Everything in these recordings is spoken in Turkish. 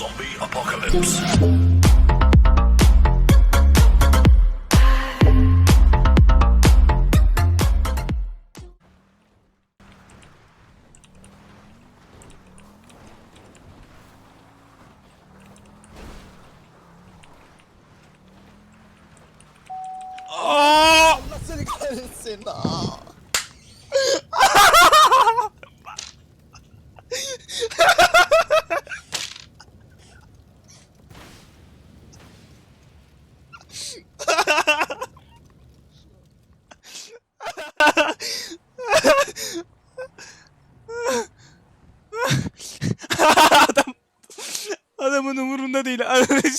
Zombie apocalypse. Allah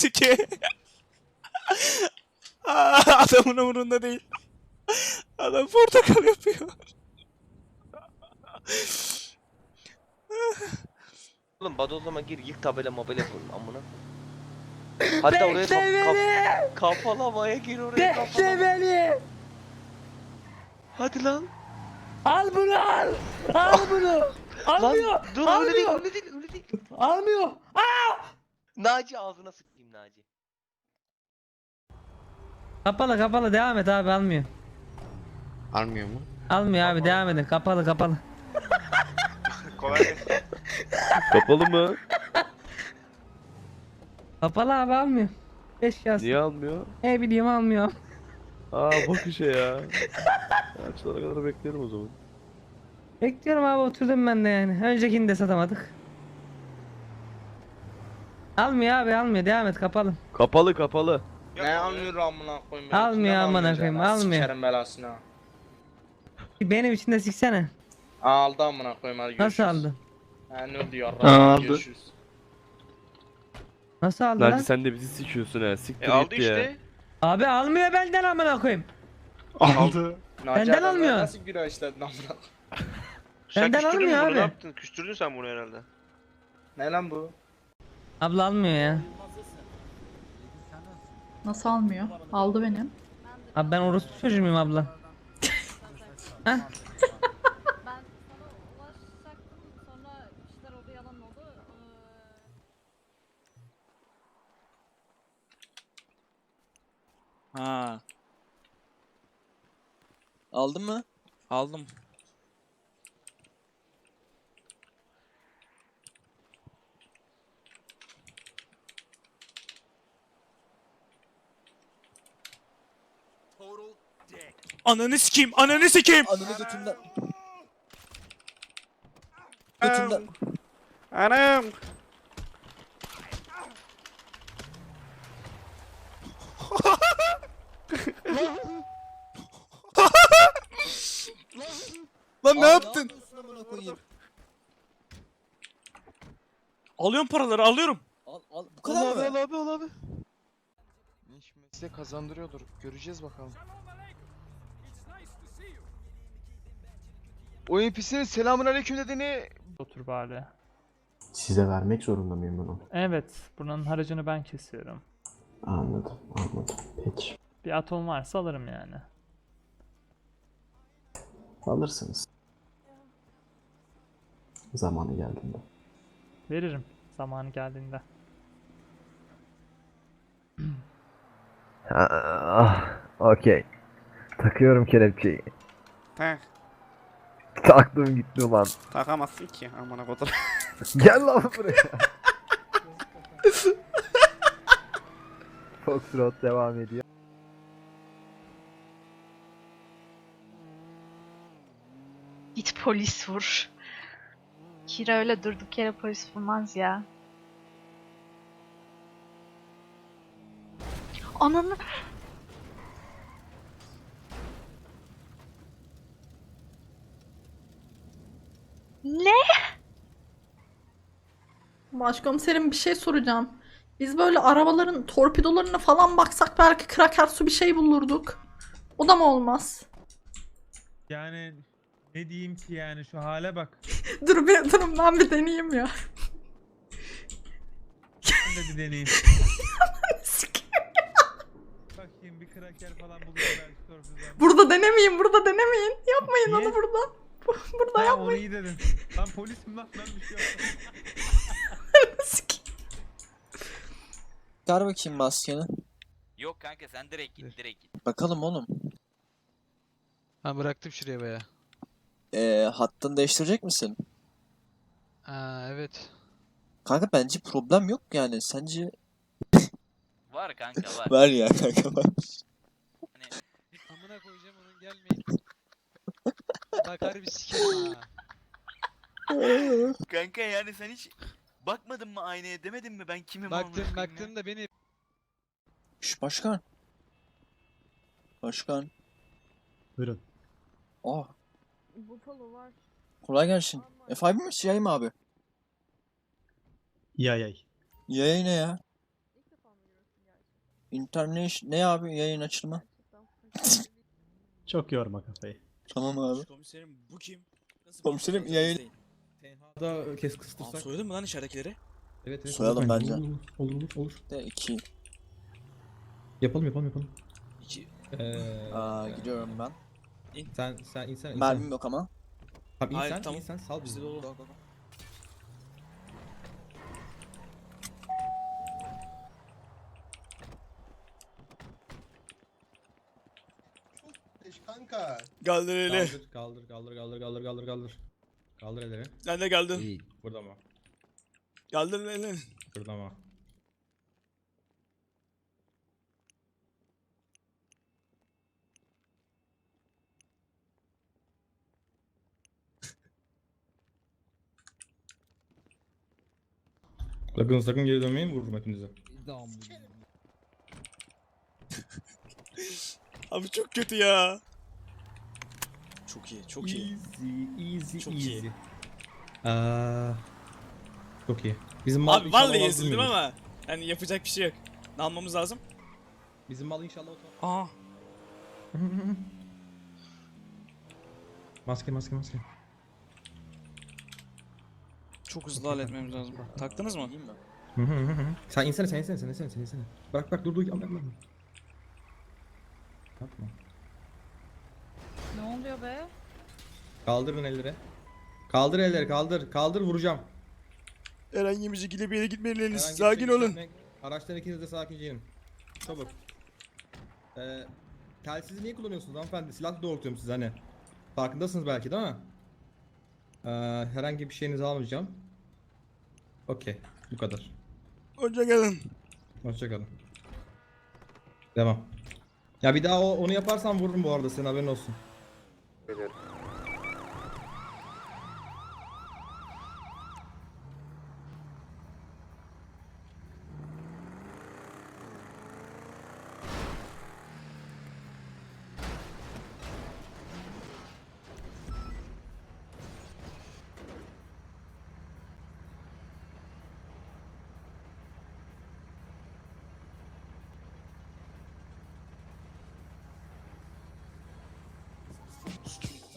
Sike. Adamın umurunda değil. Adam portakal yapıyor. Oğlum Badozlama gir yık tabela mabela koy amına. Hatta oraya kap, kap, kafalamaya gir oraya kafalama. beni. Hadi lan. Al bunu al. Al bunu. Lan Almıyor. dur öyle değil almıyor. öyle değil öyle değil. Almıyor. Naci ağzına Naci. Kapalı kapalı devam et abi almıyor. Almıyor mu? Almıyor abi devam edin kapalı kapalı. Kapalı mı? Kapalı abi almıyor. 5 yaz. Niye almıyor? Ne bileyim almıyor. Aa bak işe ya. Açılana kadar beklerim o zaman. Bekliyorum abi oturdum ben de yani. Öncekini de satamadık. Almıyor abi almıyor devam et kapalı. Kapalı kapalı. Ne almıyor amına koyayım. Almıyor Kimden amına koyayım, ya? almıyor. Sikerim belasını. Benim için de siksene. Aldı amına koyayım hadi görüşürüz. Nasıl aldı? Ha ne diyor Aa, aldı. Görüşürüz. Nasıl aldı lan? Naci sen de bizi sikiyorsun ha. Siktir E aldı git ya. işte. Abi almıyor benden amına koyayım. Aldı. Naci Benden adamlar almıyor. Nasıl günah işledin amına koyayım? Sen Benden küstürdün mü almıyor bunu? abi. Ne yaptın? Küstürdün sen bunu herhalde. Ne lan bu? Abla almıyor ya. Nasıl almıyor? Aldı benim. Abi ben orospu çocuğu muyum abla? Heh. Ben sana ulaşacaktım sonra işler oldu yalan oldu. Ee, Ha. Aldın mı? Aldım. Ananı sikeyim, ananı sikeyim. Ananı götünden. Götünden. Anam. Lan ne yaptın? Alıyorum paraları, alıyorum. Al al bu kadar mı? abi, al abi. size kazandırıyordur. Göreceğiz bakalım. O NPC'nin selamun aleyküm dediğini Otur bari. Size vermek zorunda mıyım bunu? Evet, buranın haracını ben kesiyorum. Anladım, anladım. Peki. Bir atom varsa alırım yani. Alırsınız. Zamanı geldiğinde. Veririm zamanı geldiğinde. Ah, okey. Takıyorum kelepçeyi. Tak, Taktım gitti ulan. takamazsın ki amına kodum. Gel lan buraya. Foxtrot devam ediyor. Git polis vur. Kira öyle durduk yere polis vurmaz ya. Ananı... Başkomiserim bir şey soracağım. Biz böyle arabaların torpidolarına falan baksak belki kraker su bir şey bulurduk. O da mı olmaz? Yani ne diyeyim ki yani şu hale bak. Dur bir durun ben bir deneyeyim ya. Ben de bir deneyeyim. Bakayım bir kraker falan buluyor belki torpilden. burada denemeyin, burada denemeyin. Yapmayın Niye? onu burada. burada Ha, yapmayın. onu iyi dedin. Lan polisim lan ben bir şey yapmadım. Çıkar bakayım maskeni. Yok kanka sen direkt git direkt git. Bakalım oğlum. Ha bıraktım şuraya baya. Ee, hattını değiştirecek misin? Aa evet. Kanka bence problem yok yani. Sence Var kanka var. ver ya kanka var. Amına koyacağım onun gelmeyin. Bak harbi sikerim ha. kanka yani sen hiç bakmadın mı aynaya demedin mi ben kimim Baktım baktım da beni Şş başkan. Başkan. Buyurun. Aa Buffalo var. kolay gelsin. F5 mi CIA mi abi? Yay Yayın ne ya? İnternet ne abi yayın açılımı? Çok yorma kafayı. Tamam abi. Komiserim bu kim? Nasıl Komiserim, yayın- Da kes kıstırsak. soyadın mı lan içeridekileri? Evet evet. Soyalım bence. Olur olur olur. olur. De 2. Yapalım yapalım yapalım. İki. Ee, Aa gidiyorum ben. sen sen insan Mermim yok ama. Tamam Hayır, insan tamam. insan sal Bizde bizi. dolu. Go, go, go. Kanka. Kaldır eli. Kaldır kaldır kaldır kaldır kaldır kaldır. Kaldır elleri. Sen de kaldın. İyi. Burada mı? Kaldır eli. Burada mı? Sakın sakın geri dönmeyin vururum hepinize. Abi çok kötü ya. Çok iyi, çok iyi. Easy, easy, Çok easy. iyi. Aa, çok iyi. Bizim mal Abi vallahi ezildim ama yani yapacak bir şey yok. Ne almamız lazım? Bizim mal inşallah otomatik. Aa. Maske maske maske. Çok hızlı halletmemiz lazım. Taktınız mı? Değil mi? Hı hı hı hı. Sen insene sen insene sen insene sen insene. Bak bak dur dur yapma yapma. yapma. Oluyor be? Kaldırın elleri. Kaldır elleri kaldır. Kaldır vuracağım. Herhangi bir şekilde bir yere gitmeyelim. Herhangi bir Sakin şey olun. hissetmek- Araçtan ikiniz de sakince inin. Çabuk. Ee, telsizi niye kullanıyorsunuz hanımefendi? Silah doğrultuyorum size hani. Farkındasınız belki değil mi? Ee, herhangi bir şeyinizi almayacağım. Okey. Bu kadar. Hoşça kalın. Hoşçakalın. Devam. Ya bir daha o, onu yaparsan vururum bu arada senin haberin olsun. good.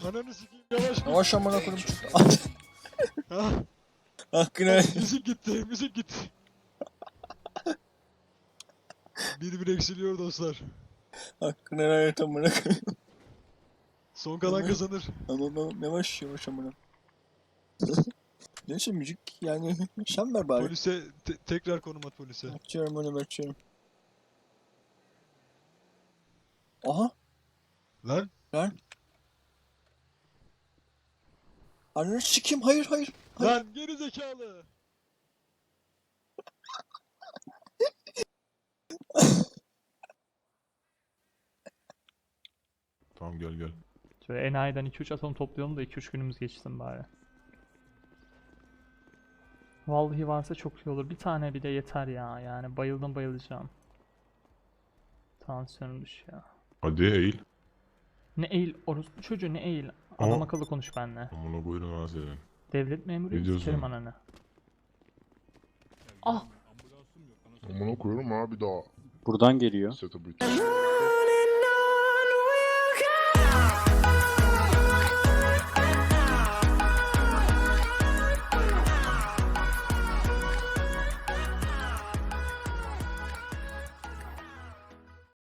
Ananı sikeyim yavaş. Yavaş amına koyayım çıktı. Hakkını müzik gitti, müzik gitti. bir bir eksiliyor dostlar. hakkını helal et amına koyayım. Son kalan kazanır. Tamam tamam yavaş yavaş amına. Neyse müzik yani sen ver bari. Polise tekrar konum at polise. Açıyorum onu açıyorum. Aha Lan lan. Ananı sikeyim hayır hayır. hayır. lan geri zekalı. Tamam gel gel. Şöyle enayiden 2-3 atom toplayalım da 2-3 günümüz geçsin bari. Vallahi varsa çok iyi olur. Bir tane bile yeter ya. Yani bayıldım bayılacağım. Tansiyonum düşüyor. Hadi eğil. Ne eğil orospu çocuğu ne eğil. Adam akıllı konuş benimle. Amına koyduğum ana senin. Devlet memuru Ne diyorsun? sikerim ananı. Ah! Amına koyuyorum abi daha. Buradan geliyor. Setup'ı